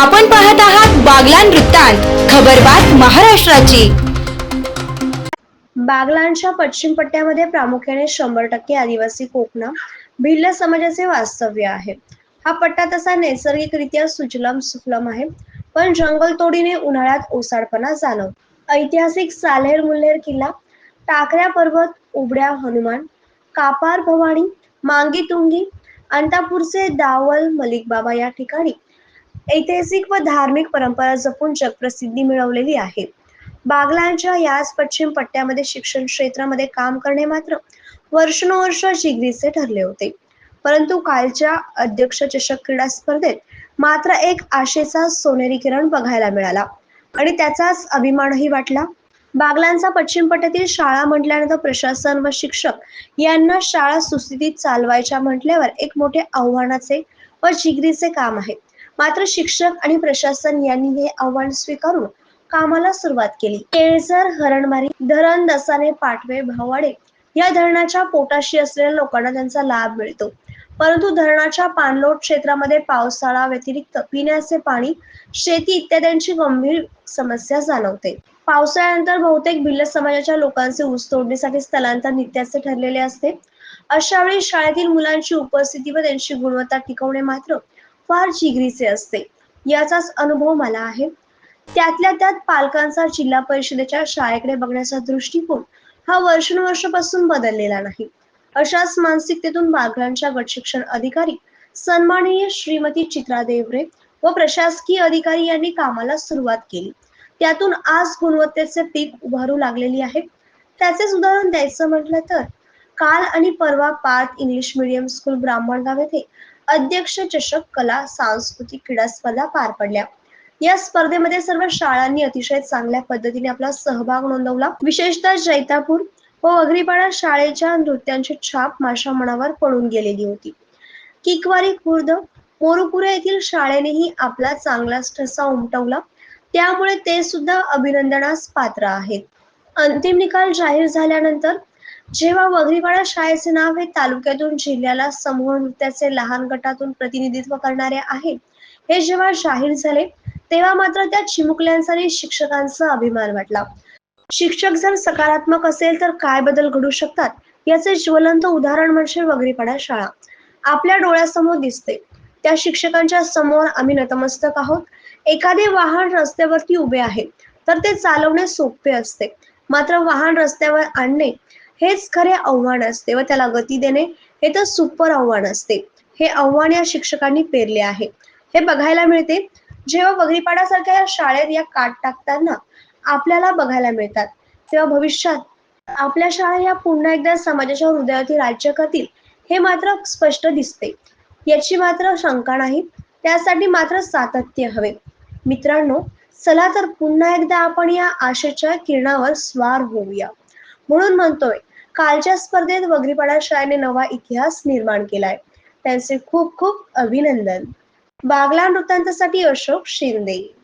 आपण पाहत आहात बागलान वृत्तांत खबरबात महाराष्ट्राची. बागलांच्या पश्चिम पट्ट्यामध्ये प्रामुख्याने शंभर टक्के आदिवासी कोकणा भिल्ल समाजाचे वास्तव्य आहे. हा पट्टा तसा नैसर्गिकरित्या सुजलम सुफलम आहे पण जंगलतोडीने उन्हाळ्यात ओसाडपणा जाणवतो. ऐतिहासिक साल्हेर मुल्हेर किल्ला टाकऱ्या पर्वत उबड्या हनुमान कापार भवानी मांगी तुंगी अंतापूरचे दावल मलिक बाबा या ठिकाणी ऐतिहासिक व धार्मिक परंपरा जपून जगप्रसिद्धी मिळवलेली आहे. बागलांच्या याच पश्चिम पट्ट्यामध्ये शिक्षण क्षेत्रामध्ये काम करणे मात्र वर्षानुवर्ष जिगरीचे ठरले होते. परंतु कालच्या अध्यक्ष चषक क्रीडा स्पर्धेत मात्र एक आशेचा सोनेरी किरण बघायला मिळाला. आणि त्याचाच अभिमानही वाटला. बागलांचा पश्चिम पट्ट्यातील शाळा म्हटल्यानंतर प्रशासन व शिक्षक यांना शाळा सुस्थितीत चालवायच्या म्हटल्यावर एक मोठे आव्हानाचे व जिगरीचे काम आहे. मात्र शिक्षक आणि प्रशासन यांनी हे आव्हान स्वीकारून कामाला सुरुवात केली. केळझर हरणमारी धरण दसाने पाटवे भावाडे या धरणाच्या पोटाशी असलेल्या लोकांना त्यांचा लाभ मिळतो. परंतु धरणाच्या पाणलोट क्षेत्रामध्ये पावसाळा व्यतिरिक्त पिण्याचे पाणी शेती इत्यादींची गंभीर समस्या जाणवते. पावसाळ्यानंतर बहुतेक भिल्ल समाजाच्या लोकांचे ऊस तोडणीसाठी स्थलांतर नित्याचे ठरलेले असते. अशा वेळी शाळेतील मुलांची उपस्थिती व त्यांची गुणवत्ता टिकवणे मात्र फार जिगरीचे असते. याचाच अनुभव मला आहे. त्यातल्या त्यात पालकांचा जिल्हा परिषदेच्या शाळेकडे बघण्याचा दृष्टिकोन हा वर्षानुवर्षापासून बदललेला नाही. अशाच मानसिकतेतून बागलांच्या गट शिक्षण अधिकारी सन्माननीय श्रीमती चित्रा देवरे व प्रशासकीय अधिकारी यांनी कामाला सुरुवात केली. त्यातून आज गुणवत्तेचे पीक उभारू लागलेली आहे. त्याचेच उदाहरण द्यायचं म्हटलं तर काल आणि परवा Parth English medium school Brahmangaon येथे अध्यक्ष चषक कला सांस्कृतिक क्रीडा स्पर्धा पार पडल्या. या स्पर्धेमध्ये सर्व शाळांनी अतिशय चांगल्या पद्धतीने आपला सहभाग नोंदवला. विशेषतः जैतापूर व वगरीपाडा शाळेच्या नृत्यांची छाप माझ्या मनावर पडून गेलेली होती. किकवारी खुर्द मोरुपुरा येथील शाळेनेही आपला चांगलाच ठसा उमटवला. त्यामुळे ते सुद्धा अभिनंदनास पात्र आहेत. अंतिम निकाल जाहीर झाल्यानंतर जेव्हा वगरीपाडा शाळेचे नाव हे तालुक्यातून जिल्ह्याला समूह नृत्याचे लहान गटातून प्रतिनिधित्व करणारे आहे हे जेव्हा जाहीर झाले तेव्हा मात्र त्या चिमुकल्यांचा आणि शिक्षकांचा अभिमान वाटला. शिक्षक जर सकारात्मक असेल तर काय बदल घडू शकतात याचे ज्वलंत उदाहरण म्हणजे वगरीपाडा शाळा. आपल्या डोळ्यासमोर दिसते. त्या शिक्षकांच्या समोर आम्ही नतमस्तक आहोत. एखादे वाहन रस्त्यावरती उभे आहे तर ते चालवणे सोपे असते. मात्र वाहन रस्त्यावर आणणे हेच खरे आव्हान असते व त्याला गती देणे हे तर सुपर आव्हान असते. हे आव्हान या शिक्षकांनी पेरले आहे. हे बघायला मिळते. जेव्हा वगरीपाडासारख्या या शाळेत या काट टाकताना आपल्याला बघायला मिळतात. तेव्हा भविष्यात आपल्या शाळा या पुन्हा एकदा समाजाच्या हृदयावरती राज्य करतील हे मात्र स्पष्ट दिसते. याची मात्र शंका नाही. त्यासाठी मात्र सातत्य हवे. मित्रांनो चला तर पुन्हा एकदा आपण या आशेच्या किरणावर स्वार होऊया. म्हणून म्हणतोय कालच्या स्पर्धेत वगरीपाडा शाळेने नवा इतिहास निर्माण केलाय. त्यांचे खूप खूप अभिनंदन. बागला वृत्तांतासाठी अशोक शिंदे.